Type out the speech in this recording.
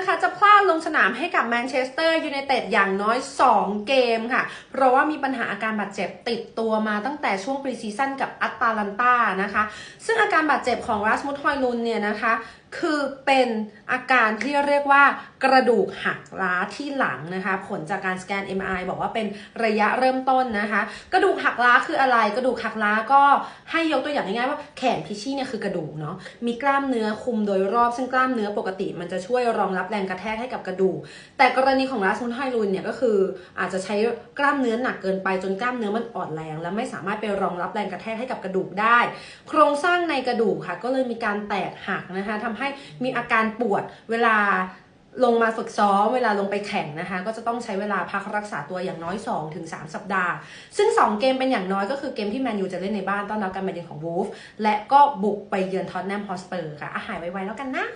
นะคะ จะพลา ลงสนามให้กับแมนเชสเตอร์ยูไนเต็ดอย่างน้อย 2 เกมค่ะ เพราะว่ามีปัญหาอาการบาดเจ็บติดตัวมาตั้งแต่ช่วงปรีซีซั่นกับอัตตาลันตานะคะ ซึ่งอาการบาดเจ็บของรัสมุทฮอยลุนเนี่ยนะคะคือเป็นอาการที่เรียกว่ากระดูกหักล้าที่หลังนะคะ ผลจากการสแกน MRI บอกว่าเป็นระยะเริ่มต้นนะคะ กระดูกหักล้าคืออะไร กระดูกหักล้าก็ให้ยกตัวอย่างง่ายๆว่าแขนพิชชี่เนี่ยคือกระดูกเนาะมีกล้ามเนื้อคุมโดยรอบซึ่งกล้ามเนื้อปกติ มันจะช่วยรองรับแรงกระแทกให้กับกระดูก แต่กรณีของรัสมุนไฮรุนเนี่ยก็คืออาจจะใช้กล้ามเนื้อหนักเกินไปจนกล้ามเนื้อมันอ่อนแรง และไม่สามารถไปรองรับแรงกระแทกให้กับกระดูกได้ โครงสร้างในกระดูกค่ะ ก็เลยมีการแตกหักนะคะทำให้มีอาการปวดเวลาลงมาฝึกซ้อมเวลาลงไปแข่งนะคะ ก็จะต้องใช้เวลาพักรักษาตัวอย่างน้อย 2-3 สัปดาห์ ซึ่ง 2 เกมเป็นอย่างน้อยก็คือเกมที่แมนยูจะเล่นในบ้านต้อนรับการมาเยือนของวูฟและก็บุกไปเยือนท็อตแนมฮอสเปอร์ค่ะอาหายไวๆแล้วกันนะ